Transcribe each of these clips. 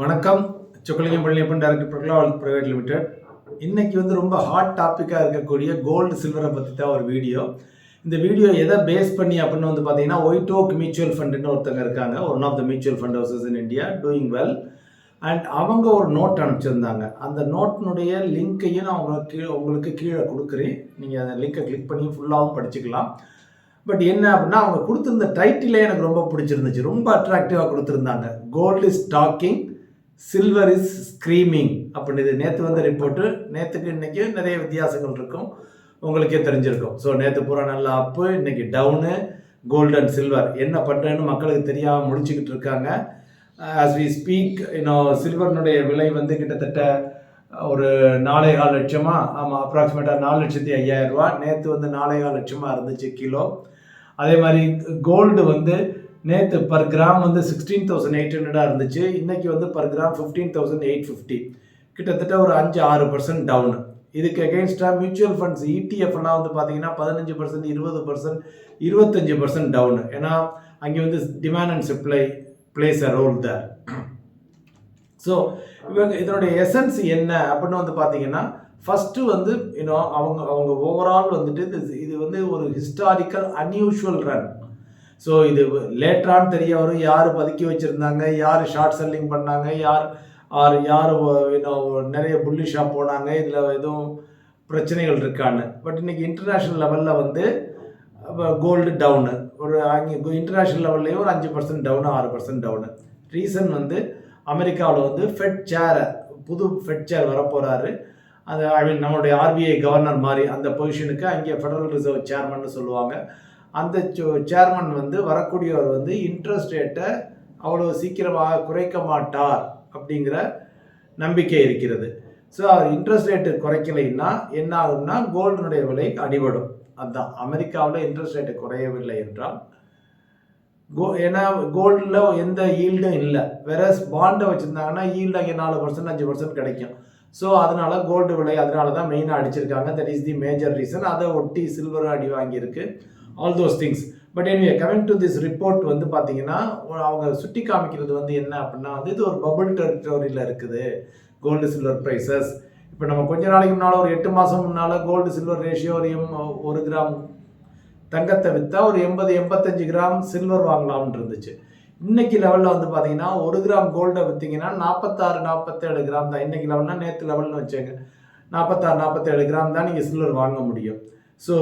வணக்கம். சொக்கலிங்கம் பள்ளியப்பன் டைரக்டர் பிரகலாவல் private limited இன்னைக்கு வந்து ரொம்ப ஹாட் டாப்பிக்காக இருக்கக்கூடிய கோல்டு சில்வரை பற்றி தான் ஒரு வீடியோ இந்த வீடியோ எதை பேஸ் பண்ணி அப்படின்னு வந்து பார்த்தீங்கன்னா ஒயிட் ஓக் மியூச்சுவல் ஃபண்டுன்னு ஒருத்தங்க இருக்காங்க. One of the mutual fund houses in India doing well and அவங்க ஒரு நோட் அனுப்பிச்சிருந்தாங்க. அந்த நோட்டினுடைய லிங்க்கையும் நான் உங்களுக்கு கீழே உங்களுக்கு கீழே கொடுக்குறேன். நீங்கள் அந்த லிங்கை கிளிக் பண்ணி ஃபுல்லாகவும் படிச்சுக்கலாம். பட் என்ன அப்படின்னா அவங்க கொடுத்துருந்த டைட்டிலே எனக்கு ரொம்ப பிடிச்சிருந்துச்சு. ரொம்ப அட்ராக்டிவாக கொடுத்துருந்தாங்க. Gold is talking silver is screaming அப்படின்றது இது நேற்று வந்த ரிப்போர்ட்டு நேற்றுக்கு இன்றைக்கி நிறைய வித்தியாசங்கள் இருக்கும். உங்களுக்கே தெரிஞ்சிருக்கும். ஸோ நேற்று பூரா நல்லா அப்பு இன்னைக்கு டவுனு கோல்டு அண்ட் சில்வர் என்ன பண்ணுறேன்னு மக்களுக்கு தெரியாமல் முடிச்சுக்கிட்டு இருக்காங்க. ஆஸ் வி ஸ்பீக் இன்னும் சில்வர்னுடைய விலை வந்து கிட்டத்தட்ட uh, ஒரு நாலே கால் லட்சமா ஆமாம் அப்ராக்சிமேட்டாக நாலு லட்சத்தி ஐயாயிரம் ரூபா நேற்று வந்து நாலே கால் லட்சமாக இருந்துச்சு கிலோ. அதே மாதிரி கோல்டு வந்து நேற்று பர் கிராம் வந்து சிக்ஸ்டீன் தௌசண்ட் எயிட் ஹண்ட்ரடாக இருந்துச்சு. இன்றைக்கி வந்து per gram fifteen thousand eight fifty கிட்டத்தட்ட ஒரு அஞ்சு ஆறு பர்சன்ட் டவுன் இதுக்கு அகேன்ஸ்டாக மியூச்சுவல் ஃபண்ட்ஸ் இடிஎஃப்லாம் வந்து பார்த்தீங்கன்னா பதினஞ்சு பர்சன்ட் இருபது பர்சன்ட் இருபத்தஞ்சு பர்சன்ட் டவுன் ஏன்னா அங்கே வந்து demand and supply plays a role there so இவங்க இதனுடைய எசன்ஸ் என்ன அப்படின்னு வந்து பார்த்தீங்கன்னா ஃபஸ்ட்டு வந்து இன்னும் அவங்க அவங்க ஓவரால் வந்துட்டு இது இது வந்து ஒரு ஹிஸ்டாரிக்கல் அன்யூஷுவல் ரன் ஸோ இது லேட்டரான்னு தெரிய வரும் யார் பதுக்கி வச்சுருந்தாங்க யார் ஷார்ட் செல்லிங் பண்ணாங்க யார் ஆர் யார் இன்னும் நிறைய புல்லிஷாக போனாங்க இதில் எதுவும் பிரச்சனைகள் இருக்கான்னு. பட் இன்னைக்கு இன்டர்நேஷ்னல் லெவலில் வந்து கோல்டு டவுனு ஒரு அங்கே இன்டர்நேஷ்னல் லெவல்லையும் ஒரு அஞ்சு பர்சன்ட் டவுனு ஆறு பர்சன்ட் டவுனு ரீசன் வந்து அமெரிக்காவில் வந்து ஃபெட் சேரை புது ஃபெட் சேர் வரப்போகிறாரு அது ஐ மீன் நம்மளுடைய ஆர்பிஐ கவர்னர் மாதிரி அந்த பொசிஷனுக்கு அங்கே ஃபெடரல் ரிசர்வ் சேர்மன் சொல்லுவாங்க. அந்த சேர்மன் வந்து வரக்கூடியவர் வந்து இன்ட்ரெஸ்ட் ரேட்டை அவ்வளோ சீக்கிரமாக குறைக்க மாட்டார் அப்படிங்கிற நம்பிக்கை இருக்கிறது. ஸோ அவர் இன்ட்ரெஸ்ட் ரேட்டு குறைக்கலைன்னா என்ன ஆகும்னா கோல்டினுடைய விலை அடிபடும். அதுதான் அமெரிக்காவில் இன்ட்ரெஸ்ட் ரேட்டு குறையவில்லை என்றால் கோ ஏன்னா கோல்டில் எந்த ஈல்டும் இல்லை. வேற பாண்டை வச்சுருந்தாங்கன்னா ஈல்டு அங்கே நாலு பர்சன்ட் அஞ்சு பர்சன்ட் கிடைக்கும். ஸோ அதனால கோல்டு விலை அதனால தான் மெயினாக அடிச்சிருக்காங்க. That is the major reason அதை ஒட்டி சில்வர் அடி வாங்கியிருக்கு. All those things but anyway coming to this report வந்து பார்த்தீங்கன்னா அவங்க சுட்டி காமிக்கிறது வந்து என்ன அப்படின்னா வந்து இது ஒரு பபுள் டெரிட்டோரியில் இருக்குது. கோல்டு சில்வர் ப்ரைஸஸ் இப்போ நம்ம கொஞ்ச நாளைக்கு முன்னால் ஒரு எட்டு மாதம் முன்னால் கோல்டு சில்வர் ரேஷியோ ஒரு எம் ஒரு கிராம் தங்கத்தை விற்றா ஒரு எண்பது எண்பத்தஞ்சு கிராம் சில்வர் வாங்கலாம்னு இருந்துச்சு. இன்னைக்கு லெவலில் வந்து பார்த்தீங்கன்னா ஒரு கிராம் கோல்டை விற்றீங்கன்னா நாற்பத்தாறு நாற்பத்தேழு கிராம் தான். இன்னைக்கு லெவல்னா நேற்று லெவல்னு வச்சுங்க நாற்பத்தாறு நாற்பத்தேழு கிராம் தான் நீங்கள் சில்வர் வாங்க முடியும். ஸோ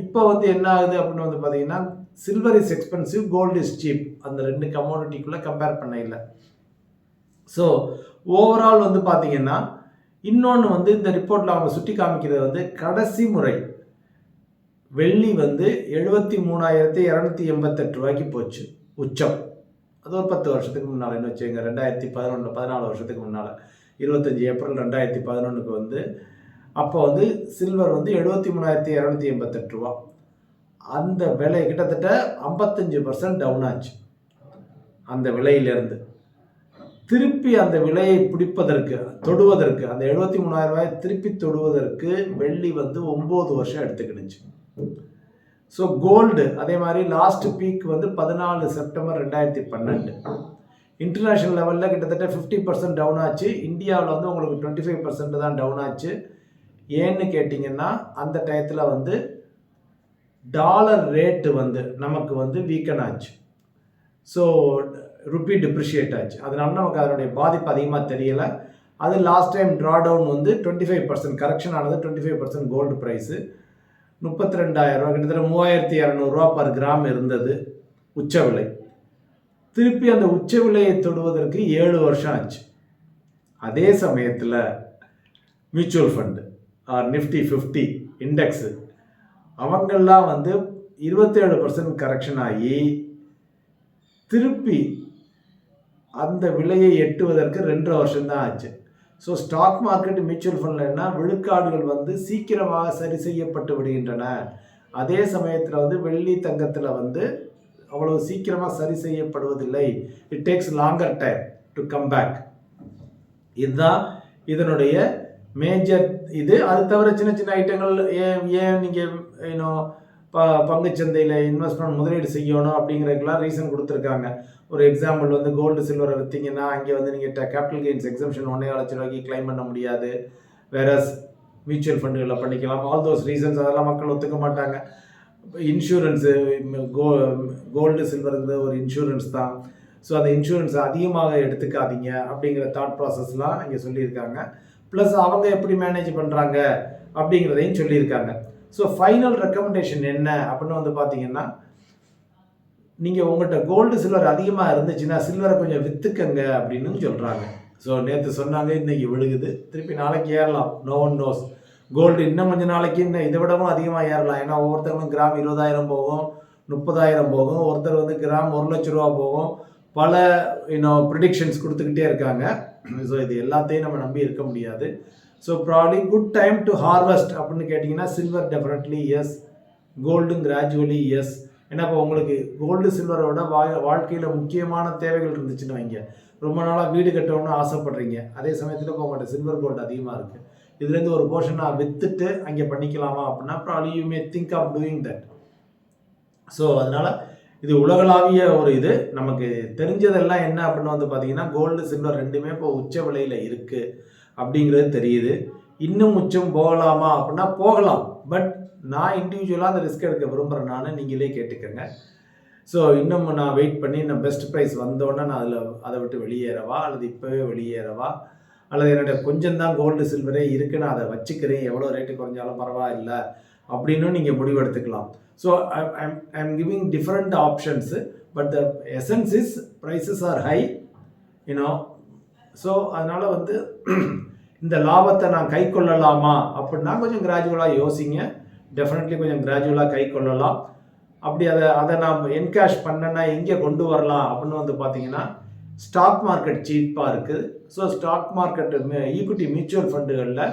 இப்போ வந்து என்ன ஆகுது அப்படின்னு வந்து பார்த்தீங்கன்னா silver is expensive gold is cheap அந்த ரெண்டு கமோடிட்டிக்குள்ளே கம்பேர் பண்ண இல்லை. ஸோ ஓவரால் வந்து பார்த்தீங்கன்னா இன்னொன்று வந்து இந்த ரிப்போர்ட்டில் அவங்க சுட்டி காமிக்கிறது வந்து கடைசி முறை. வெள்ளி வந்து எழுபத்தி மூணாயிரத்தி இரநூத்தி எண்பத்தெட்டு ரூபாய்க்கு போச்சு உச்சம். அது ஒரு பத்து வருஷத்துக்கு முன்னால் என்ன வச்சுங்க ரெண்டாயிரத்தி பதினொன்று பதினாலு வருஷத்துக்கு முன்னால். இருபத்தஞ்சி ஏப்ரல் ரெண்டாயிரத்தி பதினொன்றுக்கு வந்து அப்போ வந்து சில்வர் வந்து எழுபத்தி மூணாயிரத்தி இரநூத்தி எண்பத்தெட்டு ரூபா. அந்த விலை கிட்டத்தட்ட ஐம்பத்தஞ்சு பர்சன்ட் டவுன் ஆச்சு. அந்த விலையிலேருந்து. திருப்பி அந்த விலையை பிடிப்பதற்கு தொடுவதற்கு அந்த எழுபத்தி மூணாயிரம் ரூபாய் திருப்பி தொடுவதற்கு வெள்ளி வந்து ஒம்பது வருஷம் எடுத்துக்கிடுச்சு. ஸோ கோல்டு அதே மாதிரி லாஸ்ட் பீக் வந்து பதினாலு செப்டம்பர் ரெண்டாயிரத்தி பன்னெண்டு. இன்டர்நேஷ்னல் லெவலில் கிட்டத்தட்ட ஃபிஃப்டி பர்சன்ட் டவுன் ஆச்சு. இந்தியாவில் வந்து உங்களுக்கு டுவெண்ட்டி ஃபைவ் பர்சன்ட் தான் டவுன் ஆச்சு. ஏன்னு கேட்டிங்கன்னா அந்த டயத்தில் வந்து டாலர் ரேட்டு வந்து நமக்கு வந்து வீக்கன் ஆச்சு. ஸோ ருப்பி டிப்ரிஷியேட் ஆச்சு. அதனால நமக்கு அதனுடைய பாதிப்பு அதிகமாக தெரியலை. அது லாஸ்ட் டைம் ட்ரா டவுன் வந்து டுவெண்ட்டி ஃபைவ் பர்சன்ட் கரெக்ஷன் ஆனது twenty five percent gold price முப்பத்தி ரெண்டாயிரரூவா கிட்டத்தட்ட மூவாயிரத்தி இரநூறுவா பர் கிராம் இருந்தது உச்ச விலை. திருப்பி அந்த உச்ச விலையை தொடுவதற்கு ஏழு வருஷம் ஆச்சு. அதே சமயத்தில் mutual fund Nifty fifty index அவங்கெல்லாம் வந்து இருபத்தேழு பர்சன்ட் கரெக்ஷன் ஆகி திருப்பி அந்த விலையை எட்டுவதற்கு ரெண்டரை வருஷம்தான் ஆச்சு. ஸோ ஸ்டாக் மார்க்கெட் மியூச்சுவல் ஃபண்ட்லன்னா விழுக்காடுகள் வந்து சீக்கிரமாக சரி செய்யப்பட்டு விடுகின்றன. அதே சமயத்தில் வந்து வெள்ளி தங்கத்தில் வந்து அவ்வளோ சீக்கிரமாக சரி செய்யப்படுவதில்லை. It takes longer time to come back இதுதான் இதனுடைய மேஜர் இது. அது தவிர சின்ன சின்ன ஐட்டங்கள் ஏன் ஏன் நீங்கள் இன்னும் ப பங்குச்சந்தையில் இன்வெஸ்ட்மெண்ட் முதலீடு செய்யணும் அப்படிங்கிறதுக்கெல்லாம் ரீசன் கொடுத்துருக்காங்க. ஒரு எக்ஸாம்பிள் வந்து கோல்டு சில்வரை விற்றீங்கன்னா அங்கே வந்து நீங்கள் கேபிட்டல் கெயின்ஸ் எக்ஸம்ஷன் ஒன்றே லட்சம் ரூபாய்க்கு கிளைம் பண்ண முடியாது. வேறஸ் மியூச்சுவல் ஃபண்டுகளில் பண்ணிக்கலாம். ஆல் தோஸ் ரீசன்ஸ் அதெல்லாம் மக்கள் ஒத்துக்க மாட்டாங்க. இன்சூரன்ஸு கோ கோல்டு சில்வருங்கிறது ஒரு இன்சூரன்ஸ் தான். ஸோ அந்த இன்சூரன்ஸ் அதிகமாக எடுத்துக்காதீங்க அப்படிங்கிற தாட் ப்ராசஸ்லாம் இங்கே சொல்லியிருக்காங்க. ப்ளஸ் அவங்க எப்படி மேனேஜ் பண்ணுறாங்க அப்படிங்கிறதையும் சொல்லியிருக்காங்க. ஸோ ஃபைனல் ரெக்கமெண்டேஷன் என்ன அப்படின்னு வந்து பார்த்தீங்கன்னா நீங்கள் உங்கள்கிட்ட கோல்டு சில்வர் அதிகமாக இருந்துச்சுன்னா சில்வரை கொஞ்சம் விற்றுக்கங்க அப்படின்னு சொல்கிறாங்க ஸோ நேற்று சொன்னாங்க இன்னைக்கு விழுகுது. திருப்பி நாளைக்கு ஏறலாம். நோ ஒன் நோஸ் கோல்டு இன்னும் கொஞ்சம் நாளைக்கு இன்னும் இதை விடவும் அதிகமாக ஏறலாம். ஏன்னா ஒவ்வொருத்தவங்களும் கிராம் இருபதாயிரம் போகும் முப்பதாயிரம் போகும். ஒருத்தர் வந்து கிராம் ஒரு லட்ச ரூபா போகும். பல இன்னும் ப்ரிடிக்ஷன்ஸ் கொடுத்துக்கிட்டே இருக்காங்க. ஸோ இது எல்லாத்தையும் நம்ம நம்பி இருக்க முடியாது. So probably good time to harvest அப்படின்னு கேட்டிங்கன்னா சில்வர் டெஃபினெட்லி எஸ் கோல்டும் கிராஜுவலி எஸ் ஏன்னா இப்போ உங்களுக்கு கோல்டு சில்வரோட வா வாழ்க்கையில் முக்கியமான தேவைகள் இருந்துச்சுன்னு வைங்க. ரொம்ப நாளாக வீடு கட்டணும்னு ஆசைப்படுறீங்க. அதே சமயத்தில் இப்போ உங்கள்கிட்ட சில்வர் கோல்டு அதிகமாக இருக்குது இதுலேருந்து ஒரு போர்ஷனாக விற்றுட்டு அங்கே பண்ணிக்கலாமா அப்படின்னா probably you may think of doing that so அதனால் இது உலகளாவிய ஒரு இது. நமக்கு தெரிஞ்சதெல்லாம் என்ன அப்படின்னு வந்து பார்த்தீங்கன்னா கோல்டு சில்வர் ரெண்டுமே இப்போ உச்ச விலையில் இருக்குது அப்படிங்கிறது தெரியுது. இன்னும் உச்சம் போகலாமா அப்படின்னா போகலாம். பட் நான் இண்டிவிஜுவலாக அந்த ரிஸ்க் எடுக்க விரும்புகிறேன் நான் நீங்களே கேட்டுக்கோங்க. ஸோ இன்னும் நான் வெயிட் பண்ணி நான் பெஸ்ட் ப்ரைஸ் வந்தோடனே நான் அதில் அதை விட்டு வெளியேறவா? அல்லது இப்போவே வெளியேறவா? அல்லது என்னோட கொஞ்சம் தான் கோல்டு சில்வரே இருக்குது நான் அதை வச்சுக்கிறேன். எவ்வளோ ரேட்டு குறைஞ்சாலும் பரவாயில்லை அப்படின்னு நீங்கள் முடிவெடுத்துக்கலாம். So I'm I'm giving different options but the essence is prices are high you know so அதனால் வந்து இந்த லாபத்தை நான் கை கொள்ளலாமா? அப்படின்னா கொஞ்சம் கிராஜுவலாக யோசிங்க. டெஃபினெட்லி கொஞ்சம் கிராஜுவலாக கை கொள்ளலாம். அப்படி அதை அதை நாம் என்கேஷ் பண்ணனா எங்கே கொண்டு வரலாம் அப்படின்னு வந்து பார்த்தீங்கன்னா ஸ்டாக் மார்க்கெட் சீப்பாக இருக்குது so stock market equity mutual ஃபண்டுகளில்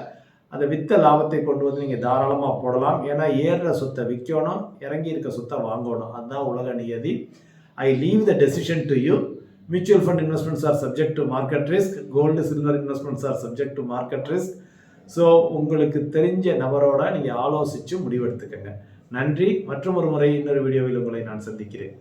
அந்த வித்த லாபத்தை கொண்டு வந்து நீங்கள் தாராளமாக போடலாம். ஏன்னா ஏறுற சொத்தை விற்கணும் இறங்கி இருக்க சொத்தை வாங்கணும். அதுதான் உலக நியதி. I leave the decision to you mutual fund investments are subject to market risk gold silver investments are subject to market risk so உங்களுக்கு தெரிஞ்ச நபரோட நீங்கள் ஆலோசித்து முடிவெடுத்துக்கங்க. நன்றி. மற்றும் ஒரு முறை இன்னொரு வீடியோவில் உங்களை நான் சந்திக்கிறேன்.